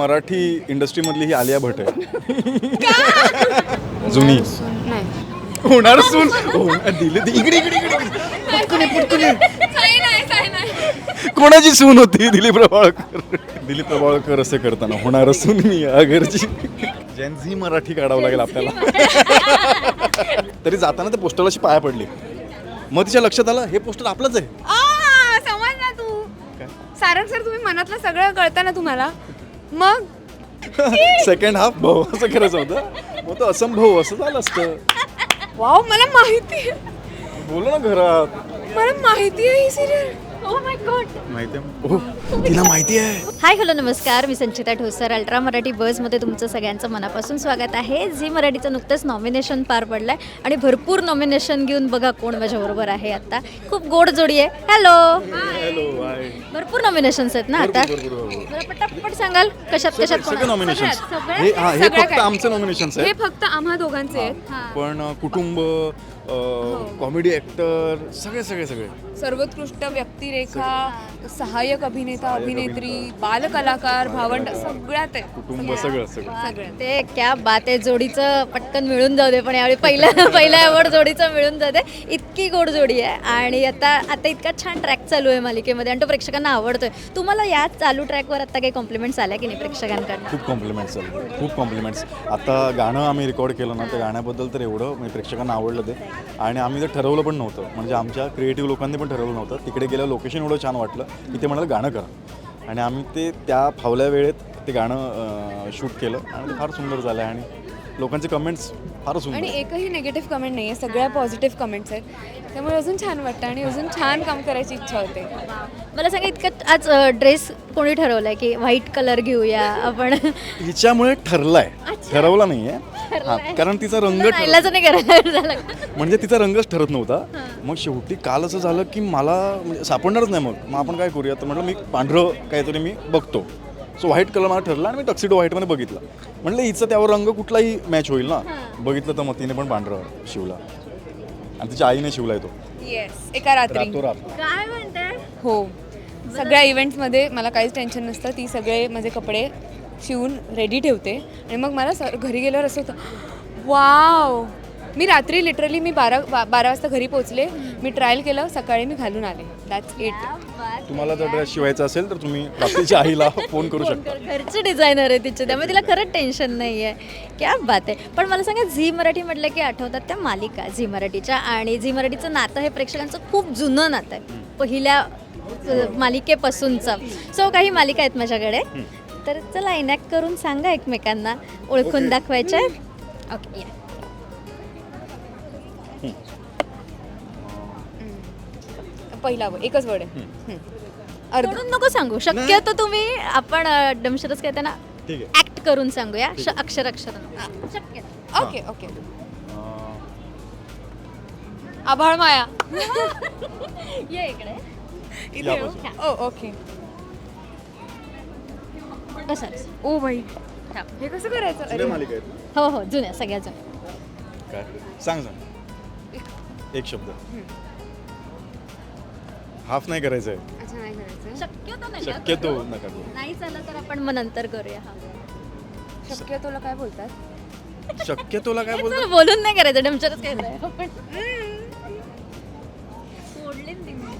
मराठी इंडस्ट्रीमधली ही आलिया भट आहे. जुनी. नाही. होणार सून. होणार- दिली ती. इकडे इकडे इकडे कोणाची सून होती? दिलीप प्रभाळकर. दिलीप प्रभाळकर असे करताना होणार सून मी या घरची. जेन्झी मराठी काढावं लागेल आपल्याला. तरी जाताना त्या पोस्टरला पाया पडली. मग तिच्या लक्षात आलं हे पोस्टर आपलंच आहे. तू. सारंग सर तुम्ही मनातलं सगळं कळतं ना तुम्हाला. मग? सेकंड हाफ भाऊ असं करायचं होतं. मग तो असंभव असं झालं असतं. वाव मला माहिती आहे. बोल ना घरात. मला माहिती आहे ही सिरियल ओ माय गॉड माहिती आहे. हो तिला माहिती आहे. हाय हॅलो नमस्कार. मी संचिता ठोसर अल्ट्रा मराठी बसमध्ये तुमचं सगळ्यांचं मनापासून स्वागत आहे. झी मराठीचं नुकतंच नॉमिनेशन पार पडलं आहे आणि भरपूर नॉमिनेशन घेऊन बघा कोण माझ्याबरोबर आहे आता. खूप गोड जोडी आहे. हॅलो भरपूर नॉमिनेशन्स आहेत ना आता. भरपूर, भरपूर, भरपूर. जरा पटापट सांगाल कशात कशात कोण सगळे नॉमिनेशन सगळ्यात, सगळ्यात. हे हा हे सगळ्या फक्त काय? आमचे नॉमिनेशन हे आहे फक्त आम्हा दोघांचे आहेत. पण अ, कुटुंब कॉमेडी ऍक्टर सगळे सगळे सगळे. सर्वोत्कृष्ट व्यक्तिरेखा सहाय्यक अभिनेता अभिनेत्री बालकलाकार भावंड सगळ्यात आहे कुटुंब सगळं सगळं. ते क्या बात आहे जोडीचं पटकन मिळून जाऊ दे पण यावेळी पहिला पहिला अवॉर्ड जोडीचं मिळून जाऊ दे. इतकी गोड जोडी आहे. आणि आता आता इतका छान ट्रॅक चालू आहे मालिकेमध्ये आणि तो प्रेक्षकांना आवडतोय. तुम्हाला या चालू ट्रॅकवर आता काही कॉम्प्लिमेंट्स आल्या की नाही प्रेक्षकांकडनं? खूप कॉम्प्लिमेंट्स आले. खूप कॉम्प्लिमेंट्स आता गाणं आम्ही रेकॉर्ड केलं ना त्या गाण्याबद्दल तर एवढं म्हणजे प्रेक्षकांना आवडलं ते. आणि आम्ही ते ठरवलं पण नव्हतं. म्हणजे आमच्या क्रिएटिव्ह लोकांनी पण ठरवलं नव्हतं. तिकडे गेलं लोकेशन एवढं छान वाटलं की ते म्हणाले गाणं करा. आणि आम्ही ते त्या फावल्या वेळेत ते गाणं शूट केलं. आणि ते फार सुंदर झालं. आणि लोकांचे कमेंट्स फार सुंदर आणि एकही निगेटिव्ह कमेंट नाही आहे सगळ्या पॉझिटिव्ह कमेंट्स आहेत. त्यामुळे अजून छान वाटतं आणि अजून छान काम करायची इच्छा होते. मला सांगा इतकं आज ड्रेस कोणी ठरवलाय की व्हाईट कलर घेऊया आपण? हिच्यामुळे ठरलाय. ठरवला नाहीये. हा कारण तिचा रंग ठर- नाही करायला? म्हणजे तिचा रंगच ठरत नव्हता. मग शेवटी काल असं झालं की मला म्हणजे सापडणारच नाही मग. मग आपण काय करूया तर म्हटलं मी पांढरं काहीतरी मी बघतो. सो व्हाईट कलर मला ठरला आणि मी टक्सिडो व्हाईटमध्ये बघितलं. म्हटलं हिचं त्यावर रंग कुठलाही मॅच होईल ना. बघितलं तर मग तिने पण पांढरं शिवला. आणि तिच्या आईने शिवलाय तो. येस एका रात्री. रातोरात. काय म्हणताय हो. सगळ्या इव्हेंट्समध्ये मला काहीच टेन्शन नसतं. ती सगळे माझे कपडे शिवून रेडी ठेवते. आणि मग मला सर घरी गेल्यावर असं होतं वाव! मी रात्री लिटरली मी बारा बा बारा वाजता घरी पोहोचले. मी ट्रायल केलं सकाळी मी घालून आले. दॅट्स इट तुम्हाला जर ड्रेस शिवायचा असेल तर तुम्ही रात्रीच्या आईला फोन करू शकता. घरची डिझायनर आहे तिचे त्यामुळे तिला खरंच टेन्शन नाही आहे क्या बात आहे पण मला सांगा झी मराठी म्हटलं की आठवतात त्या मालिका झी मराठीच्या? आणि झी मराठीचं नातं हे प्रेक्षकांचं खूप जुनं नातं आहे. पहिल्या अ, मालिकेपासूनचं. सो काही मालिका आहेत माझ्याकडे. तर चला इनॅक्ट करून सांगा एकमेकांना. ओळखून दाखवायच्या ओके या. पहिला एकच वर्ड आहे. हम्म. अर्ध. तोडून नको सांगू. शक्यतो तुम्ही आपण डमशरच काय त्यांना ठीक आहे. ऍक्ट करून सांगूया. श- अक्षर अक्षर. शक्य. Okay okay. आभाळ माया. ये इकडे. इथे हो. ओ ओके. O by. हे. कसं करायचं? जुन्या अरे. मालिका आहेत. हो हो. जुन्या सगळ्या जुन्या. काय? सांग सांग एक. शब्द. हाफ नाही करायचं आहे अच्छा नाही करायचं शक्यतो नाही. शक्यतो नका करू. नाही झालं तर आपण मग नंतर करूया. हा. शक्यतोला काय बोलतात? शक्यतोला काय बोलतो चल, बोलून नाही करायचं. डमचरच करायचं आपण सोडली ना ती मी.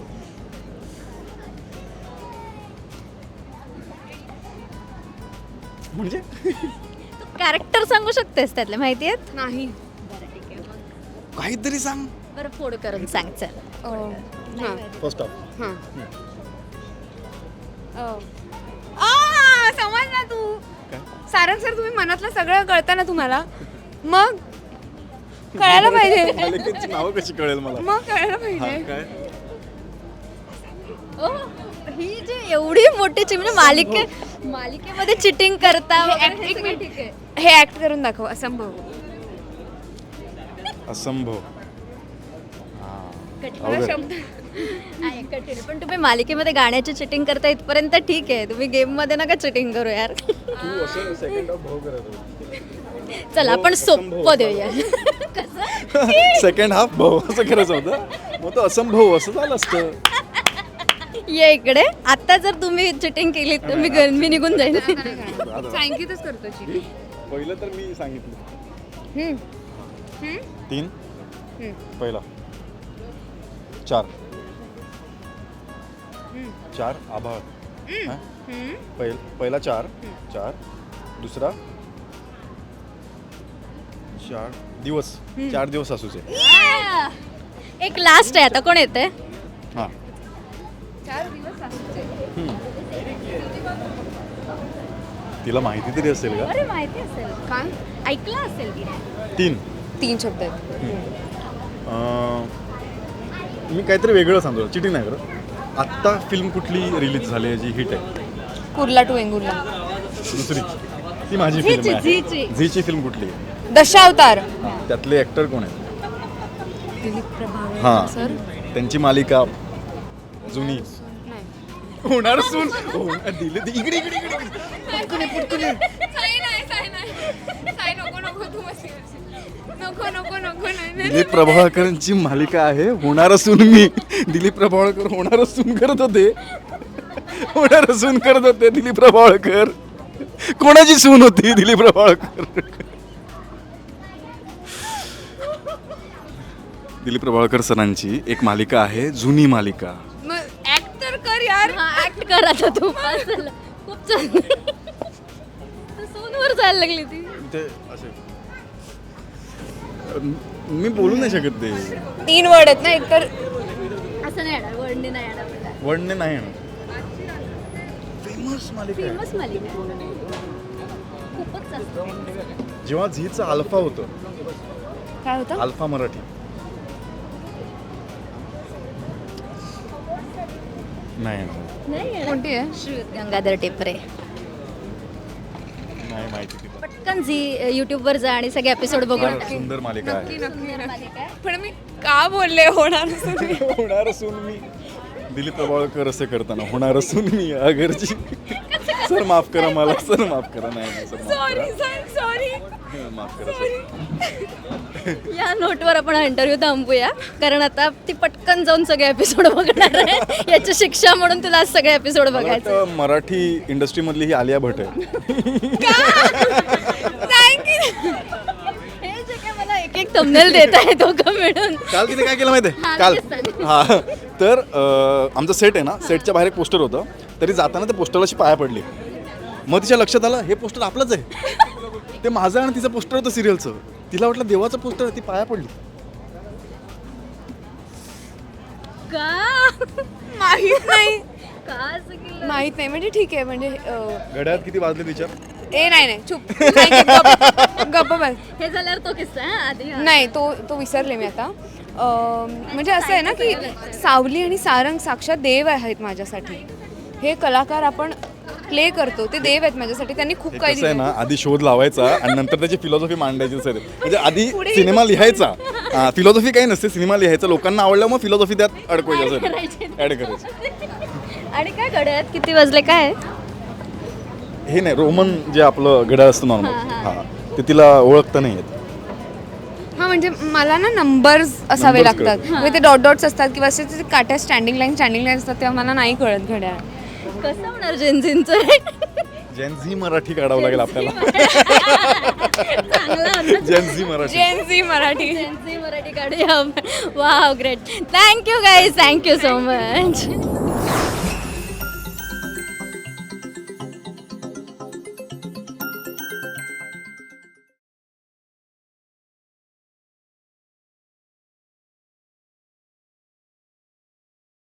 म्हणजे? तू कॅरेक्टर सांगू शकतेस त्यातले माहिती आहेत? नाही. बरं ठीक आहे मग. काहीतरी सांग. बरं फोड करून सांग चल. ओ, हां. फर्स्ट ऑफ हां. ओ. आ, समज ना तू. काय? सारंग सर तुम्ही मनातलं सगळं कळतं ना तुम्हाला. मग? कळायला पाहिजे. नावं कशी कळेल मला? मग कळायला हा, पाहिजे काय? ओ, ही जी एवढी मोठी ची म्हणजे मालिके मालिकेमध्ये चिटिंग करता हे वगैरे act- हे एक सगळं मिनिट. ठीक आहे. हे ऍक्ट करून दाखव असंभव. असंभव. कठीण. मला अवघड. शब्द. आहे कठीण. पण तुम्ही मालिकेमध्ये गाण्याची चिटिंग करता इथपर्यंत ठीक आहे. तुम्ही गेममध्ये नका चिटिंग करू यार. तू असं सेकंड ऑफ भाव करत चल आपण. सोपं देऊया कसं सेकंड हाफ भाऊ असं करायचं होतं. मग तो असंभव असं झालं असतं. ये इकडे. आता जर तुम्ही चिटिंग केली तर मी घरी- मी निघून जाईल सांगितच करतो शी. पहिलं तर मी सांगितलं. हम्म. तीन. पहिला. चार. चार आभाळ. हा? पहिल पहिला चार चार. दुसरा? चार दिवस. चार दिवस असूच. आहे एक लास्ट आहे आता कोण येते हां. चार दिवस असूच. आहे. तिला माहिती तरी असेल का? अरे माहिती असेल. काय ऐकलं असेल की तीन. तीन शब्द आहेत. अं, मी काहीतरी वेगळं सांगतो. चिटिंग नाही करत. आत्ता फिल्म कुठली रिलीज झाली आहे जी हिट आहे? कुर्ला टू वेंगुर्ला. दुसरी. ती माझी झीची, फिल्म आहे. झीची. झीची फिल्म कुठली? आहे दशावतार हां, त्यातले ॲक्टर कोण आहेत? दिलीप हां सर. त्यांची मालिका जुनी. नाही. होणार सून. दिले ती- इकडे इकडे इकडे इकडे. पटकन ये, पटकन ये. दिलीप प्रभावळकरांची मालिका आहे होणार असून मी. दिलीप प्रभावळकर होणार असून करत होते. होणार असून करत होते दिलीप प्रभावळकर. कोणाची सून होती दिलीप प्रभावळकर? दिलीप प्रभावळकर सरांची एक मालिका आहे जुनी मालिका. ऍक्ट तर कर यार. ऍक्ट कर आता तू. खूप छान. सोनवर जायला लागली ती. ते असे. मी बोलू नाही शकत ते. तीन वर्ड आहेत ना एक तर असं नाही येणार नाही येणार मला. वडणे नाही फेमस मालिका आहे. फेमस मालिका खूपच जास्त जेव्हा झीचं अल्फा होतं. काय होतं? अल्फा मराठी. नाही नाही नाही कोणती आहे? गंगाधर टेपरे. माहिती तिथं. पटकन झी युट्यूबवर जा आणि सगळे एपिसोड बघून फार सुंदर मालिका आहे. नक्की पण मी का बोलले होणार असं ते? होणार असून मी. दिलीप प्रभावळकर असं करताना होणार असून मी अगरची सर माफ करा मला सर माफ करा. नाही नाही सर माफ सॉरी सर माफ करा सर. या नोटवर आपण इंटरव्ह्यू थांबूया. कारण आता ती पटकन जाऊन सगळे एपिसोड बघणार आहे. याची शिक्षा म्हणून तुला आज सगळे एपिसोड मला बघायचे वाटतं मराठी इंडस्ट्रीमधली ही आलिया भट आहे. थँक्यू हे जे काय मला एक एक थंबनेल देत आहे दोघं मिळून. काल तिने काय केलं माहिती हा, आहे काल. तेच. हा. तर आमचं सेट आहे ना सेटच्या बाहेर एक पोस्टर होतं. तरी जाताना त्या पोस्टरला अशी पाया पडली. मग तिच्या लक्षात आलं हे पोस्टर आपलंच आहे. ते माझं आणि तिचं पोस्टर होतं सिरियलचं तिला वाटलं देवाचं पोस्टर ती पाया पडली. का? माहीत नाही. माहीत नाही म्हणजे ठीक आहे म्हणजे घड्यात किती वाजले तिच्या? ए नाही नाही चुप. नाही, गप्प गप्प बस. हे झाल्यावर तो किस्सा हा, आधी हा. नाही तो तो विसरले मी आता. अं, म्हणजे असं आहे ना की सावली आणि सारंग साक्षात देव आहेत माझ्यासाठी. हे कलाकार आपण प्ले करतो ते देव आहेत माझ्यासाठी. त्यांनी खूप काही कसं आहे दिलं ना आधी शोध लावायचा आणि नंतर त्याची फिलॉसॉफी मांडायची सर म्हणजे आधी सिनेमा लिहायचा. फिलॉसॉफी काही नसते सिनेमा लिहायचा. लोकांना आवडलं मग फिलॉसॉफी त्यात अडकवायची करायची. सर ऍड करायची. आणि काय घड्यात किती वाजले काय हे नाही रोमन जे आपलं घड्याळ असतं नॉर्मल हा, हा. ते तिला ओळखता नाही येत. हा म्हणजे मला ना नंबर्स असावे Numbers लागतात. म्हणजे ते डॉट डॉट्स असतात किंवा असे ते काट्या स्टँडिंग लाईन स्टँडिंग लाईन असतात तेव्हा मला नाही कळत घड्याळ. कसं होणार जेनझिनचं जेनझी मराठी काढावं लागेल आपल्याला. चांगला Gen Z Marathi. Gen Marathi. Gen Z Marathi काढूया वा great thank you guys thank you so much